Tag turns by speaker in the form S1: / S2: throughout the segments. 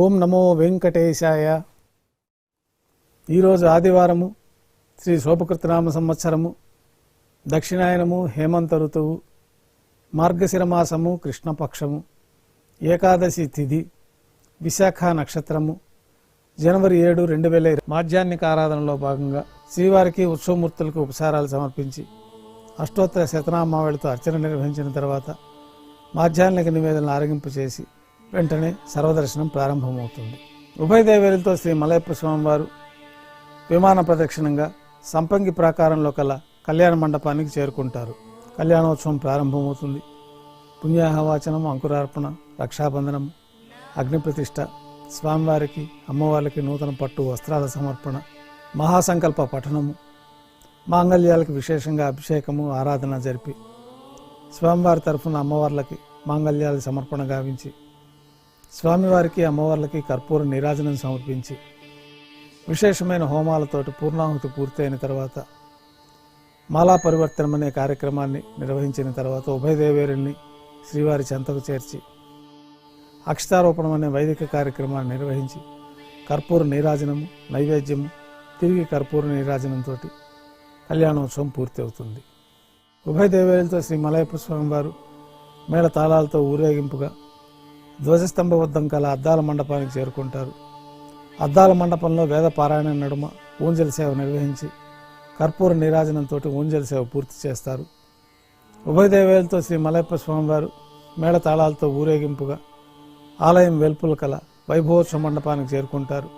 S1: ఓం నమో వెంకటేశాయ. ఈరోజు ఆదివారము శ్రీ శోభకృతనామ సంవత్సరము దక్షిణాయనము హేమంత ఋతువు మార్గశిర మాసము కృష్ణపక్షము ఏకాదశి తిథి విశాఖ నక్షత్రము జనవరి ఏడు రెండు వేల మాధ్యాన్నిక ఆరాధనలో భాగంగా శ్రీవారికి ఉత్సవమూర్తులకు ఉపసారాలు సమర్పించి అష్టోత్తర శతనామావళితో అర్చన నిర్వహించిన తర్వాత మాధ్యాహ్నిక నివేదనలు ఆరగింపు చేసి వెంటనే సర్వదర్శనం ప్రారంభమవుతుంది. ఉభయ శ్రీ మలయప్ప స్వామివారు విమాన ప్రదక్షిణంగా సంపంగి ప్రాకారంలో కల కళ్యాణ మండపానికి చేరుకుంటారు. కళ్యాణోత్సవం ప్రారంభమవుతుంది. పుణ్యాహవాచనం అంకురార్పణ రక్షాబంధనం అగ్నిప్రతిష్ఠ స్వామివారికి అమ్మవారికి నూతన పట్టు వస్త్రాల సమర్పణ మహాసంకల్ప పఠనము మాంగళ్యాలకు విశేషంగా అభిషేకము ఆరాధన జరిపి స్వామివారి తరఫున అమ్మవార్లకి మాంగళ్యాల సమర్పణ గావించి స్వామివారికి అమ్మవార్లకి కర్పూర నీరాజనం సమర్పించి విశేషమైన హోమాలతోటి పూర్ణాహుతి పూర్తయిన తర్వాత మాలా పరివర్తనం అనే కార్యక్రమాన్ని నిర్వహించిన తర్వాత ఉభయదేవేరుల్ని శ్రీవారి చెంతకు చేర్చి అక్షతారోపణం అనే వైదిక కార్యక్రమాన్ని నిర్వహించి కర్పూర నీరాజనము నైవేద్యము తిరిగి కర్పూర నీరాజనంతో కళ్యాణోత్సవం పూర్తి అవుతుంది ఉభయ దేవేరులతో శ్రీ మలయప్ప స్వామివారు మేళ తాళాలతో ఊరేగింపుగా ధ్వజస్తంభ వద్దం కల అద్దాల మండపానికి చేరుకుంటారు. అద్దాల మండపంలో వేద పారాయణ నడుమ ఊంజల సేవ నిర్వహించి కర్పూర నీరాజనంతో ఊంజల సేవ పూర్తి చేస్తారు. ఉభయదేవేలతో శ్రీ మలయప్ప స్వామివారు మేళ తాళాలతో ఊరేగింపుగా ఆలయం వెల్పుల కల వైభవోత్సవ మండపానికి చేరుకుంటారు.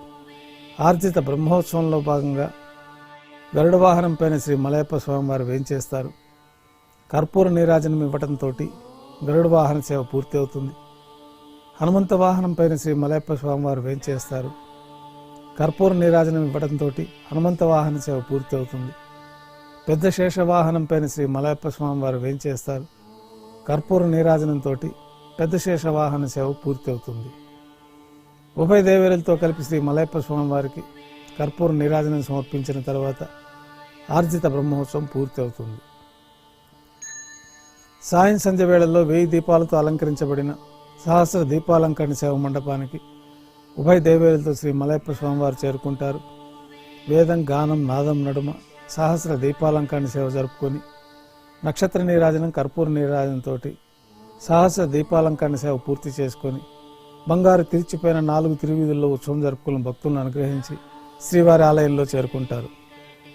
S1: ఆర్జిత బ్రహ్మోత్సవంలో భాగంగా గరుడ వాహనం పైన శ్రీ మలయప్ప స్వామివారు వేయించేస్తారు కర్పూర నీరాజనం ఇవ్వటంతో గరుడ వాహన సేవ పూర్తి అవుతుంది హనుమంత వాహనం పైన శ్రీ మలయప్ప స్వామివారు వేంచేస్తారు కర్పూర నీరాజనం ఇవ్వడంతో హనుమంత వాహన సేవ పూర్తి అవుతుంది పెద్ద శేష వాహనం పైన శ్రీ మలయప్ప స్వామివారు వేంచేస్తారు కర్పూర నీరాజనంతో పెద్ద శేష వాహన సేవ పూర్తి అవుతుంది ఉభయ దేవేరులతో కలిపి శ్రీ మలయప్ప స్వామివారికి కర్పూర నీరాజనం సమర్పించిన తర్వాత ఆర్జిత బ్రహ్మోత్సవం పూర్తి అవుతుంది సాయం సంధ్య వేళల్లో వెయ్యి దీపాలతో అలంకరించబడిన సహస్ర దీపాలంకరణ సేవ మండపానికి ఉభయ దేవేలతో శ్రీ మలయప్ప స్వామివారు చేరుకుంటారు. వేదం గానం నాదం నడుమ సహస్ర దీపాలంకరణ సేవ జరుపుకొని నక్షత్ర నీరాజనం కర్పూర నీరాజనంతో సహస్ర దీపాలంకరణ సేవ పూర్తి చేసుకొని బంగారు తిరిచిపోయిన నాలుగు తిరువీధుల్లో ఉత్సవం జరుపుకున్న భక్తులను అనుగ్రహించి శ్రీవారి ఆలయంలో చేరుకుంటారు.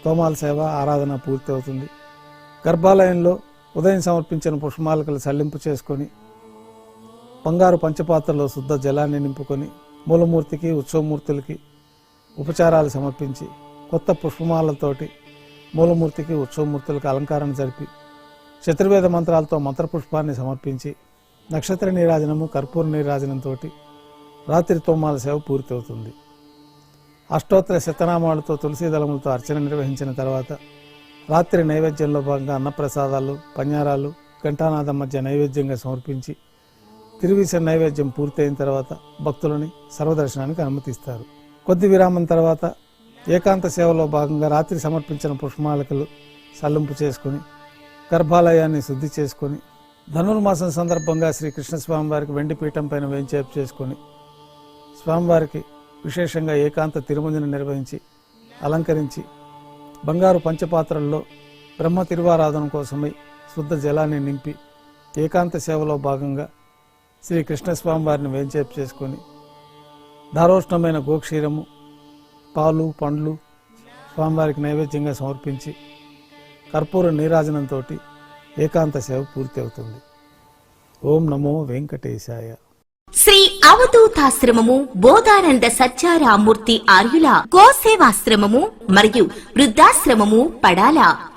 S1: తోమాల సేవ ఆరాధన పూర్తి అవుతుంది గర్భాలయంలో ఉదయం సమర్పించిన పుష్పమాలకలు సల్లింపు చేసుకొని బంగారు పంచపాత్రలో శుద్ధ జలాన్ని నింపుకొని మూలమూర్తికి ఉత్సవమూర్తులకి ఉపచారాలు సమర్పించి కొత్త పుష్పమాలతోటి మూలమూర్తికి ఉత్సవమూర్తులకు అలంకారం జరిపి చతుర్వేద మంత్రాలతో మంత్రపుష్పాన్ని సమర్పించి నక్షత్ర నీరాజనము కర్పూర నీరాజనంతో రాత్రి తోమాల సేవ పూర్తవుతుంది. అష్టోత్తర శతనామాలతో తులసి దళములతో అర్చన నిర్వహించిన తర్వాత రాత్రి నైవేద్యంలో భాగంగా అన్నప్రసాదాలు పన్యారాలు ఘంటానాదం మధ్య నైవేద్యంగా సమర్పించి తిరువిస నైవేద్యం పూర్తయిన తర్వాత భక్తులని సర్వదర్శనానికి అనుమతిస్తారు. కొద్ది విరామం తర్వాత ఏకాంత సేవలో భాగంగా రాత్రి సమర్పించిన పుష్పమాలికలు సల్లింపు చేసుకుని గర్భాలయాన్ని శుద్ధి చేసుకొని ధనుర్మాసం సందర్భంగా శ్రీ కృష్ణస్వామి వారికి వెండి పీఠం పైన వేంచేపు చేసుకొని స్వామివారికి విశేషంగా ఏకాంత తిరుమంజన నిర్వహించి అలంకరించి బంగారు పంచపాత్రల్లో బ్రహ్మ తిరువారాధన కోసమై శుద్ధ జలాన్ని నింపి ఏకాంత సేవలో భాగంగా శ్రీ కృష్ణస్వామి వారిని వేంచేపు చేసుకొని దారోష్ణమైన గోక్షీరము పాలు పండ్లు స్వామివారికి నైవేద్యంగా సమర్పించి కర్పూర నీరాజనంతో ఏకాంత సేవ పూర్తి అవుతుంది ఓం నమో వెంకటేశాయ.
S2: శ్రీ అవధూతాశ్రమము బోధానంద సత్యారామూర్తి ఆర్యుల గోసేవాశ్రమము మరియు వృద్ధాశ్రమము పడాల.